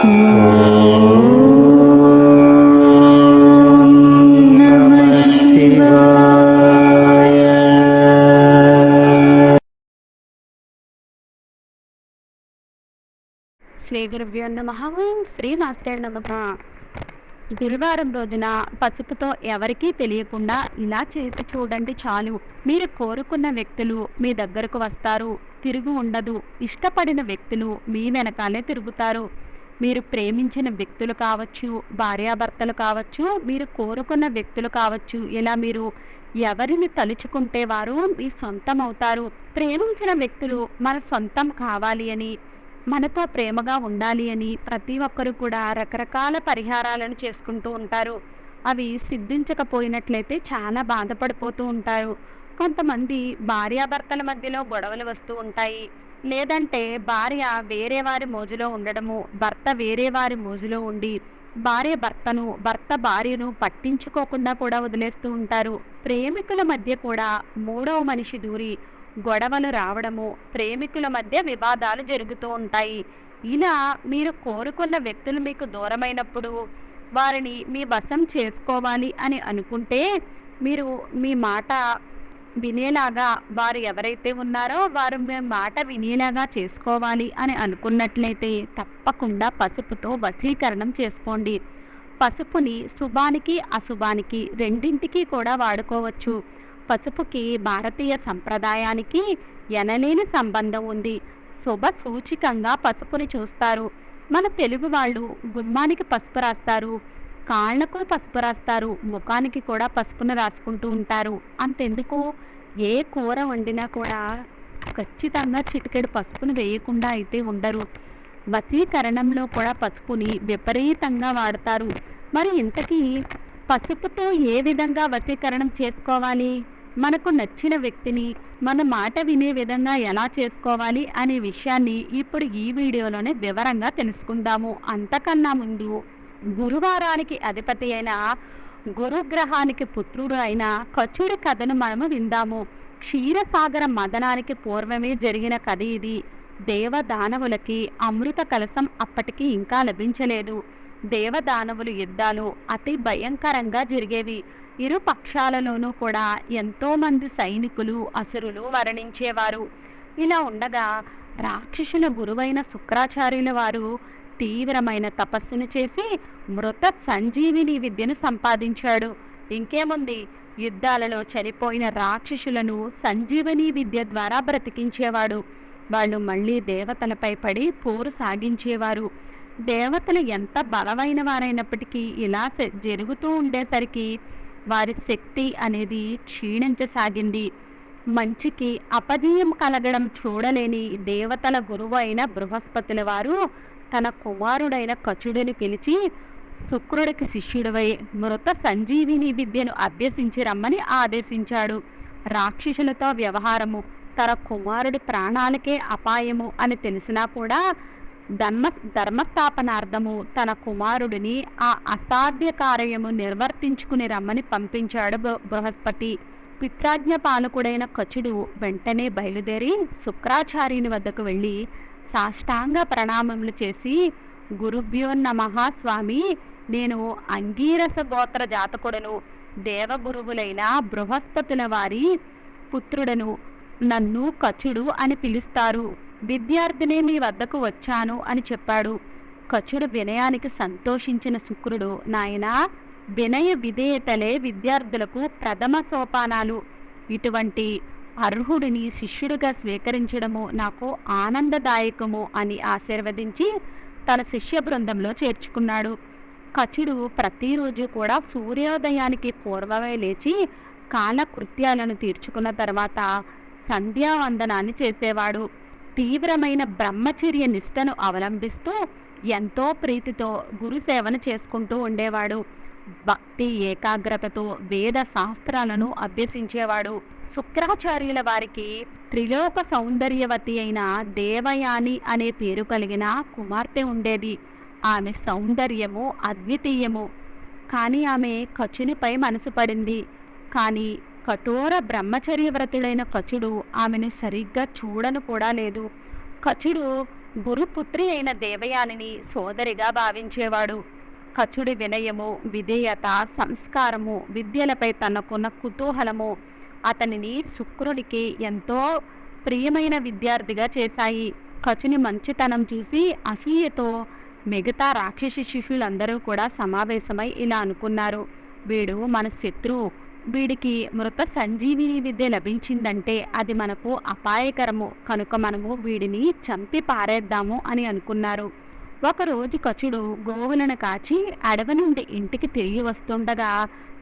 శ్రీ గురుభ్యో నమ. శ్రీ మాస్టర్ నమ. గురువారం రోజున పసుపుతో ఎవరికీ తెలియకుండా ఇలా చేసి చూడండి చాలు. మీరు కోరుకున్న వ్యక్తులు మీ దగ్గరకు వస్తారు. తిరుగు ఉండదు. ఇష్టపడిన వ్యక్తులు మీ వెనకాలే తిరుగుతారు. మీరు ప్రేమించిన వ్యక్తులు కావచ్చు భార్యాభర్తలు కావచ్చు మీరు కోరుకున్న వ్యక్తులు కావచ్చు ఇలా మీరు ఎవరిని తలుచుకుంటే వారు మీ సొంతం అవుతారు ప్రేమించిన వ్యక్తులు మన సొంతం కావాలి అని మనతో ప్రేమగా ఉండాలి అని ప్రతి ఒక్కరు కూడా రకరకాల పరిహారాలను చేసుకుంటూ ఉంటారు. అవి సిద్ధించకపోయినట్లయితే చాలా బాధపడిపోతూ ఉంటారు. కొంతమంది భార్యాభర్తల మధ్యలో గొడవలు వస్తూ ఉంటాయి. లేదంటే భార్య వేరే వారి మోజులో ఉండడము భర్త వేరే వారి మోజులో ఉండి భార్య భర్తను భర్త భార్యను పట్టించుకోకుండా కూడా వదిలేస్తూ ఉంటారు. ప్రేమికుల మధ్య కూడా మూడవ మనిషి దూరి గొడవలు రావడము ప్రేమికుల మధ్య వివాదాలు జరుగుతూ ఉంటాయి. ఇలా మీరు కోరుకున్న వ్యక్తులు మీకు దూరమైనప్పుడు వారిని మీ వశం చేసుకోవాలి అని అనుకుంటే మీరు మీ మాట వినేలాగా వారు ఎవరైతే ఉన్నారో వారు మేము మాట వినేలాగా చేసుకోవాలి అని అనుకున్నట్లయితే తప్పకుండా పసుపుతో వశీకరణం చేసుకోండి. పసుపుని శుభానికి అశుభానికి రెండింటికి కూడా వాడుకోవచ్చు. పసుపుకి భారతీయ సంప్రదాయానికి ఎనలేని సంబంధం ఉంది. శుభ సూచికంగా పసుపుని చూస్తారు. మన తెలుగు వాళ్ళు గుమ్మానికి పసుపు రాస్తారు. కాళ్ళకు పసుపు రాస్తారు ముఖానికి కూడా పసుపును రాసుకుంటూ ఉంటారు. అంతెందుకు? ఏ కూర వండినా కూడా ఖచ్చితంగా చిటికెడు పసుపును వేయకుండా అయితే ఉండరు. వశీకరణంలో కూడా పసుపుని విపరీతంగా వాడతారు. మరి ఇంతకీ పసుపుతో ఏ విధంగా వశీకరణం చేసుకోవాలి? మనకు నచ్చిన వ్యక్తిని మన మాట వినే విధంగా ఎలా చేసుకోవాలి అనే విషయాన్ని ఇప్పుడు ఈ వీడియోలోనే వివరంగా తెలుసుకుందాము. అంతకన్నా ముందు గురువారానికి అధిపతి అయిన గురుగ్రహానికి పుత్రుడు అయిన కచుడి కథను మనము విందాము. క్షీరసాగర మదనానికి పూర్వమే జరిగిన కథ ఇది. దేవదానవులకి అమృత కలశం అప్పటికి ఇంకా లభించలేదు. దేవదానవులు యుద్ధాలు అతి భయంకరంగా జరిగేవి. ఇరు పక్షాలలోనూ కూడా ఎంతోమంది సైనికులు అసురులు మరణించేవారు. ఇలా ఉండగా రాక్షసుల గురువైన శుక్రాచార్యుల వారు తీవ్రమైన తపస్సును చేసి మృత సంజీవిని విద్యను సంపాదించాడు. ఇంకేముంది? యుద్ధాలలో చనిపోయిన రాక్షసులను సంజీవని విద్య ద్వారా బ్రతికించేవాడు. వాళ్ళు మళ్ళీ దేవతలపై పడి పోరు సాగించేవారు. దేవతలు ఎంత బలమైన వారైనప్పటికీ ఇలా జరుగుతూ ఉండేసరికి వారి శక్తి అనేది క్షీణించసాగింది. మంచికి అపజయం కలగడం చూడలేని దేవతల గురువు అయిన బృహస్పతుల వారు తన కుమారుడైన కచుడిని పిలిచి శుక్రుడికి శిష్యుడివై మృత సంజీవిని విద్యను అభ్యసించి రమ్మని ఆదేశించాడు. రాక్షసులతో వ్యవహారము తన కుమారుడి ప్రాణాలకే అపాయము అని తెలిసినా కూడా ధర్మ ధర్మస్థాపనార్థము తన కుమారుడిని ఆ అసాధ్య కార్యము నిర్వర్తించుకుని రమ్మని పంపించాడు బృహస్పతి. పిత్రాజ్ఞ పాలకుడైన కచుడు వెంటనే బయలుదేరి శుక్రాచార్యుని వద్దకు వెళ్ళి సాష్టాంగ ప్రణామములు చేసి గురుభ్యో నమః స్వామి నేను అంగీరస గోత్ర జాతకుడను దేవగురువులైన బృహస్పతుల వారి పుత్రుడను నన్ను కచుడు అని పిలుస్తారు. విద్యార్థిని మీ వద్దకు వచ్చాను అని చెప్పాడు. కచుడు వినయానికి సంతోషించిన శుక్రుడు నాయన వినయ విధేయతలే విద్యార్థులకు ప్రథమ సోపానాలు. ఇటువంటి అర్హుడిని శిష్యుడిగా స్వీకరించడము నాకు ఆనందదాయకము అని ఆశీర్వదించి తన శిష్య బృందంలో చేర్చుకున్నాడు. కచుడు ప్రతిరోజు కూడా సూర్యోదయానికి పూర్వమే లేచి కాలకృత్యాలను తీర్చుకున్న తర్వాత సంధ్యావందనాన్ని చేసేవాడు. తీవ్రమైన బ్రహ్మచర్య నిష్టను అవలంబిస్తూ ఎంతో ప్రీతితో గురుసేవను చేసుకుంటూ ఉండేవాడు. భక్తి ఏకాగ్రతతో వేద శాస్త్రాలను అభ్యసించేవాడు. శుక్రాచార్యుల వారికి త్రిలోక సౌందర్యవతి అయిన దేవయాని అనే పేరు కలిగిన కుమార్తె ఉండేది. ఆమె సౌందర్యము అద్వితీయము. కానీ ఆమె కచునిపై మనసు పడింది. కానీ కఠోర బ్రహ్మచర్య వ్రతుడైన కచుడు ఆమెను సరిగ్గా చూడను కూడా లేదు. కచుడు గురుపుత్రి అయిన దేవయానిని సోదరిగా భావించేవాడు. కచుడి వినయము విధేయత సంస్కారము విద్యలపై తనకున్న కుతూహలము అతనిని శుక్రుడికి ఎంతో ప్రియమైన విద్యార్థిగా చేశాయి. కచుని మంచితనం చూసి అసూయతో మిగతా రాక్షసి శిష్యులందరూ కూడా సమావేశమై ఇలా అనుకున్నారు. వీడు మన శత్రువు. వీడికి మృత సంజీవిని విద్య లభించిందంటే అది మనకు అపాయకరము. కనుక మనము వీడిని చంపి పారేద్దాము అని అనుకున్నారు. ఒకరోజు కచుడు గోవులను కాచి అడవి నుండి ఇంటికి తిరిగి వస్తుండగా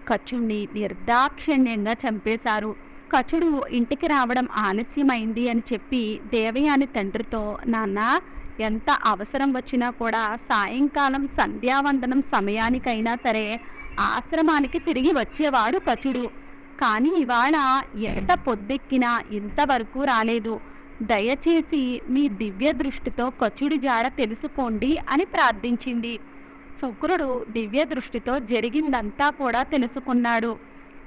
కచుడిని నిర్దాక్షిణ్యంగా చంపేశారు. కచుడు ఇంటికి రావడం ఆలస్యమైంది అని చెప్పి దేవయాని తండ్రితో నాన్న ఎంత అవసరం వచ్చినా కూడా సాయంకాలం సంధ్యావందనం సమయానికైనా సరే ఆశ్రమానికి తిరిగి వచ్చేవాడు కచుడు కానీ ఇవాళ ఎంత పొద్దెక్కినా ఇంతవరకు రాలేదు. దయచేసి మీ దివ్య దృష్టితో కచుడి జాడ తెలుసుకోండి అని ప్రార్థించింది. శుక్రుడు దివ్య దృష్టితో జరిగిందంతా కూడా తెలుసుకున్నాడు.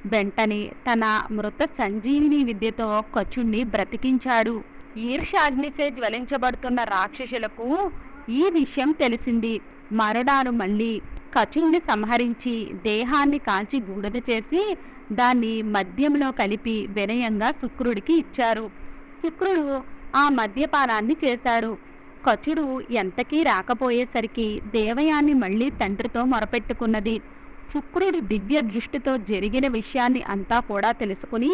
వెంటనే తన మృత సంజీవిని విద్యతో కచుణ్ణి బ్రతికించాడు. ఈర్షాగ్నిసే జ్వలించబడుతున్న రాక్షసులకు ఈ విషయం తెలిసింది. మరణాలు మళ్ళీ కచుణ్ణి సంహరించి దేహాన్ని కాల్చి బూడిద చేసి దాన్ని మద్యంలో కలిపి వినయంగా శుక్రుడికి ఇచ్చారు. శుక్రుడు ఆ మద్యపానాన్ని చేశాడు. కచుడు ఎంతకీ రాకపోయేసరికి దేవయాన్ని మళ్ళీ తండ్రితో మొరపెట్టుకున్నది. శుక్రుడి దివ్య దృష్టితో జరిగిన విషయాన్ని అంతా కూడా తెలుసుకుని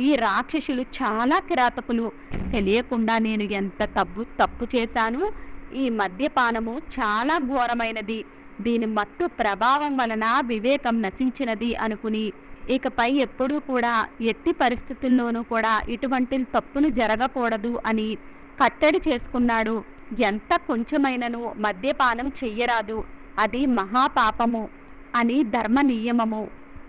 ఈ రాక్షసులు చాలా కిరాతకులు. తెలియకుండా నేను ఎంత తప్పు తప్పు చేశాను? ఈ మద్యపానము చాలా ఘోరమైనది. దీని మత్తు ప్రభావం వలన వివేకం నశించినది అనుకుని ఇకపై ఎప్పుడూ కూడా ఎట్టి పరిస్థితుల్లోనూ కూడా ఇటువంటి తప్పును జరగకూడదు అని కట్టడి చేసుకున్నాడు. ఎంత కొంచెమైనను మద్యపానం చెయ్యరాదు. అది మహాపాపము అని ధర్మ నియమము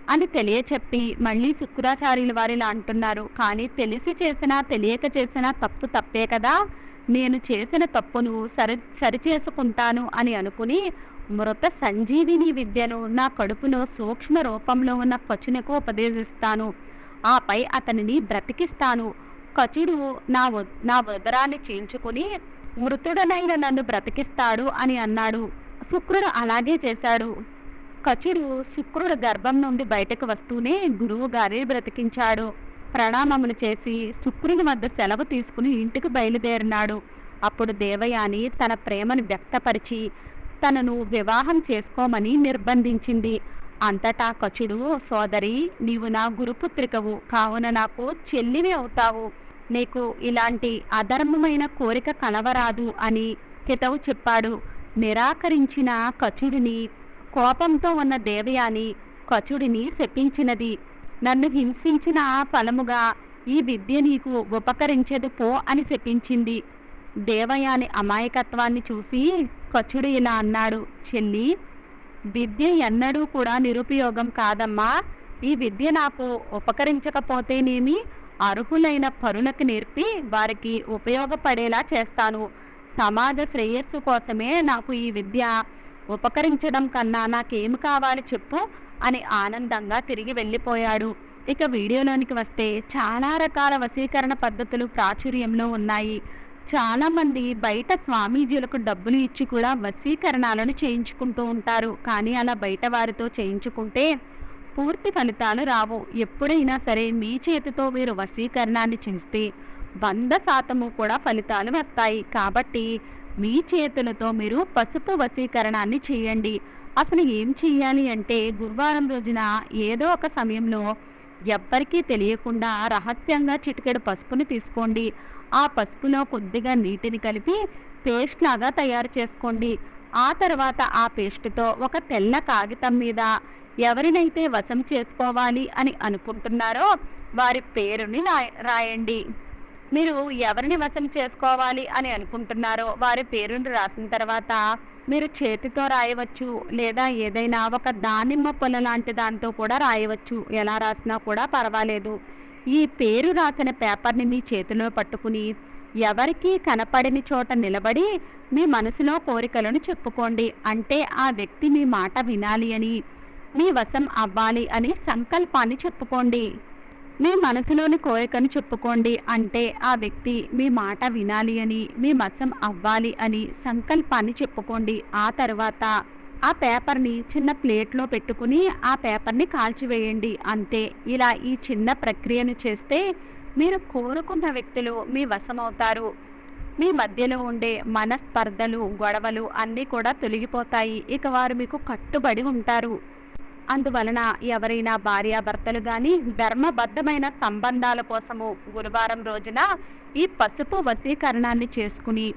అని తెలియచెప్పి మళ్ళీ శుక్రాచార్యుల వారిలా అంటున్నారు. కానీ తెలిసి చేసినా తెలియక చేసినా తప్పు తప్పే కదా. నేను చేసిన తప్పును సరి సరిచేసుకుంటాను అని అనుకుని మృత సంజీవిని విద్యను నా కడుపులో సూక్ష్మ రూపంలో ఉన్న కచునకు ఉపదేశిస్తాను. ఆపై అతనిని బ్రతికిస్తాను. కచుడు నా నా ఉదరాన్ని చీల్చుకుని మృతుడనైన నన్ను బ్రతికిస్తాడు అని అన్నాడు. శుక్రుడు అలాగే చేశాడు. కచుడు శుక్రుడు గర్భం నుండి బయటకు వస్తూనే గురువు గారి బ్రతికించాడు. ప్రణామములు చేసి శుక్రుని వద్ద సెలవు తీసుకుని ఇంటికి బయలుదేరినాడు. అప్పుడు దేవయాని తన ప్రేమను వ్యక్తపరిచి తనను వివాహం చేసుకోమని నిర్బంధించింది. అంతటా కచుడు సోదరి నీవు నా గురుపుత్రికవు కావున నాకు చెల్లివి అవుతావు. నీకు ఇలాంటి అధర్మమైన కోరిక కలవరాదు అని హితవు చెప్పాడు. నిరాకరించిన కచుడిని కోపంతో ఉన్న దేవయాని కచుడిని శపించినది. నన్ను హింసించిన ఫలముగా ఈ విద్య నీకు ఉపకరించదు పో అని శపించింది. దేవయాని అమాయకత్వాన్ని చూసి కచుడు ఇలా అన్నాడు. చెల్లి విద్య ఎన్నడూ కూడా నిరుపయోగం కాదమ్మా. ఈ విద్య నాకు ఉపకరించకపోతేనేమి? అర్హులైన పరులకు నేర్పి వారికి ఉపయోగపడేలా చేస్తాను. సమాజ శ్రేయస్సు కోసమే నాకు ఈ విద్య. ఉపకరించడం కన్నా నాకేమి కావాలి చెప్పు అని ఆనందంగా తిరిగి వెళ్ళిపోయాడు. ఇక వీడియోలోనికి వస్తే చాలా రకాల వశీకరణ పద్ధతులు ప్రాచుర్యంలో ఉన్నాయి. చాలామంది బయట స్వామీజీలకు డబ్బులు ఇచ్చి కూడా వశీకరణాలను చేయించుకుంటూ ఉంటారు. కానీ అలా బయట వారితో చేయించుకుంటే పూర్తి ఫలితాలు రావు. ఎప్పుడైనా సరే మీ చేతితో మీరు వశీకరణాన్ని చేస్తే వంద శాతము కూడా ఫలితాలు వస్తాయి. కాబట్టి మీ చేతులతో మీరు పసుపు వశీకరణాన్ని చేయండి. అసలు ఏం చేయాలి అంటే గురువారం రోజున ఏదో ఒక సమయంలో ఎవ్వరికీ తెలియకుండా రహస్యంగా చిటికెడు పసుపుని తీసుకోండి. ఆ పసుపులో కొద్దిగా నీటిని కలిపి పేస్ట్ లాగా తయారు చేసుకోండి. ఆ తర్వాత ఆ పేస్ట్తో ఒక తెల్ల కాగితం మీద ఎవరినైతే వశం చేసుకోవాలి అని అనుకుంటున్నారో వారి పేరుని రాయ- రాయండి. మీరు ఎవరిని వశం చేసుకోవాలి అని అనుకుంటున్నారో వారి పేరుని రాసిన తర్వాత మీరు చేతితో రాయవచ్చు లేదా ఏదైనా ఒక దానిమ్మ పొల లాంటి దాంతో కూడా రాయవచ్చు. ఎలా రాసినా కూడా పర్వాలేదు. ఈ పేరు రాసిన పేపర్ని మీ చేతిలో పట్టుకుని ఎవరికీ కనపడని చోట నిలబడి మీ మనసులో కోరికలను చెప్పుకోండి. అంటే ఆ వ్యక్తి మీ మాట వినాలి అని మీ వశం అవ్వాలి అని సంకల్పాన్ని చెప్పుకోండి. మీ మనసులోని కోరికను చెప్పుకోండి. అంటే ఆ వ్యక్తి మీ మాట వినాలి అని మీ వశం అవ్వాలి అని సంకల్పాన్ని చెప్పుకోండి. ఆ తర్వాత ఆ పేపర్ని చిన్న ప్లేట్లో పెట్టుకుని ఆ పేపర్ని కాల్చివేయండి. అంతే. ఇలా ఈ చిన్న ప్రక్రియను చేస్తే మీరు కోరుకున్న వ్యక్తులు మీ వశమవుతారు. మీ మధ్యలో ఉండే మనస్పర్ధలు గొడవలు అన్నీ కూడా తొలగిపోతాయి. ఇక వారు మీకు కట్టుబడి ఉంటారు. అందువలన ఎవరైనా భార్యాభర్తలు కానీ ధర్మబద్ధమైన సంబంధాల కోసము గురువారం రోజున ఈ పసుపు వశీకరణాన్ని చేసుకుని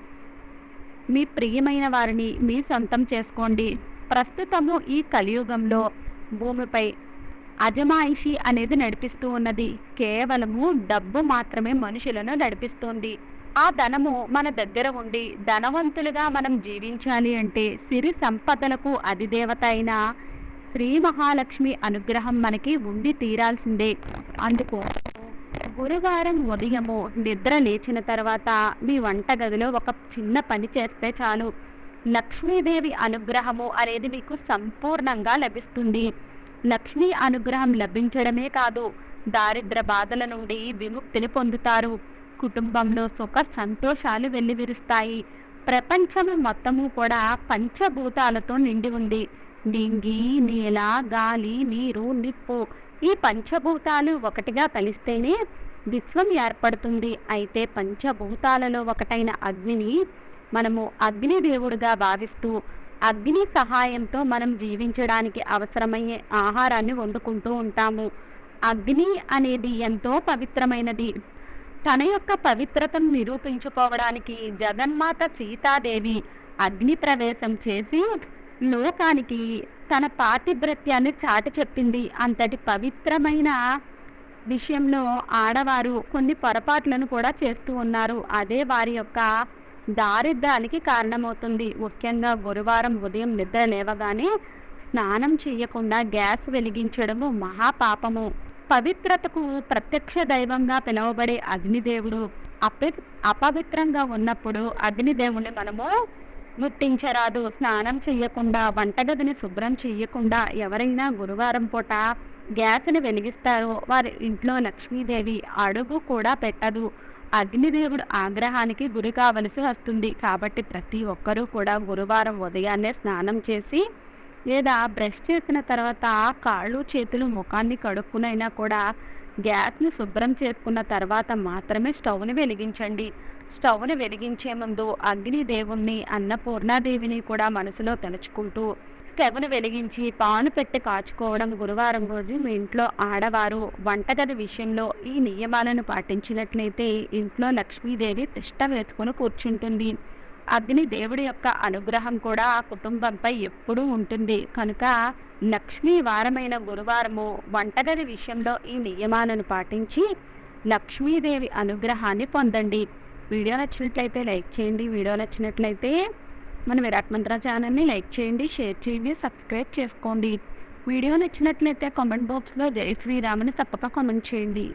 మీ ప్రియమైన వారిని మీ సొంతం చేసుకోండి. ప్రస్తుతము ఈ కలియుగంలో భూమిపై అజమాయిషి అనేది నడిపిస్తూ ఉన్నది. కేవలము డబ్బు మాత్రమే మనుషులను నడిపిస్తుంది. ఆ ధనము మన దగ్గర ఉండి ధనవంతులుగా మనం జీవించాలి అంటే సిరి సంపదలకు అధిదేవత అయిన శ్రీ మహాలక్ష్మి అనుగ్రహం మనకి ఉండి తీరాల్సిందే. అందుకు గురువారం ఉదయము నిద్ర లేచిన తర్వాత మీ వంటగదిలో ఒక చిన్న పని చేస్తే చాలు. లక్ష్మీదేవి అనుగ్రహము అనేది మీకు సంపూర్ణంగా లభిస్తుంది. లక్ష్మీ అనుగ్రహం లభించడమే కాదు దారిద్ర బాధల నుండి విముక్తిని పొందుతారు. కుటుంబంలో సుఖ సంతోషాలు వెల్లివిరుస్తాయి. ప్రపంచం మొత్తము కూడా పంచభూతాలతో నిండి ఉంది. నింగి నేల గాలి నీరు నిప్పు ఈ పంచభూతాలు ఒకటిగా కలిస్తేనే విశ్వం ఏర్పడుతుంది. అయితే పంచభూతాలలో ఒకటైన అగ్నిని మనము అగ్నిదేవుడుగా భావిస్తూ అగ్ని సహాయంతో మనం జీవించడానికి అవసరమయ్యే ఆహారాన్ని వండుకుంటూ ఉంటాము. అగ్ని అనేది ఎంతో పవిత్రమైనది. తన యొక్క పవిత్రతను నిరూపించుకోవడానికి జగన్మాత సీతాదేవి అగ్ని ప్రవేశం చేసి లోకానికి తన పాతిభ్రత్యాన్ని చాటి చెప్పింది. అంతటి పవిత్రమైన విషయంలో ఆడవారు కొన్ని పొరపాట్లను కూడా చేస్తూ ఉన్నారు. అదే వారి యొక్క దారిద్రానికి కారణమవుతుంది. ముఖ్యంగా గురువారం ఉదయం నిద్ర లేవగానే స్నానం చేయకుండా గ్యాస్ వెలిగించడము మహాపాపము. పవిత్రతకు ప్రత్యక్ష దైవంగా పిలువబడే అగ్నిదేవుడు. అపి అపవిత్రంగా ఉన్నప్పుడు అగ్నిదేవుని మనము గుర్తించరాదు. స్నానం చేయకుండా వంటగదిని శుభ్రం చేయకుండా ఎవరైనా గురువారం పూట గ్యాస్ని వెలిగిస్తారో వారి ఇంట్లో లక్ష్మీదేవి అడుగు కూడా పెట్టదు. అగ్నిదేవుడు ఆగ్రహానికి గురి కావలసి వస్తుంది. కాబట్టి ప్రతి ఒక్కరూ కూడా గురువారం ఉదయాన్నే స్నానం చేసి లేదా బ్రష్ చేసిన తర్వాత కాళ్ళు చేతులు ముఖాన్ని కడుక్కునైనా కూడా గ్యాస్ని శుభ్రం చేసుకున్న తర్వాత మాత్రమే స్టవ్ని వెలిగించండి. స్టవ్ని వెలిగించే ముందు అగ్ని దేవుణ్ణి అన్నపూర్ణాదేవిని కూడా మనసులో తలుచుకుంటూ స్టవ్ను వెలిగించి పాను పెట్టి కాచుకోవడం గురువారం రోజు మీ ఇంట్లో ఆడవారు వంటగది విషయంలో ఈ నియమాలను పాటించినట్లయితే ఇంట్లో లక్ష్మీదేవి తిష్ట వేసుకుని కూర్చుంటుంది. అగ్ని దేవుడి యొక్క అనుగ్రహం కూడా ఆ కుటుంబంపై ఎప్పుడూ ఉంటుంది. కనుక లక్ష్మీ వారమైన గురువారము వంటగది విషయంలో ఈ నియమాలను పాటించి లక్ష్మీదేవి అనుగ్రహాన్ని పొందండి. వీడియో నచ్చినట్లయితే లైక్ చేయండి. వీడియో నచ్చినట్లయితే మన విరాట్ మంత్ర ఛానల్ని లైక్ చేయండి షేర్ చేయండి సబ్స్క్రైబ్ చేసుకోండి. వీడియో నచ్చినట్లయితే కామెంట్ బాక్స్లో జై శ్రీరామని తప్పక కామెంట్ చేయండి.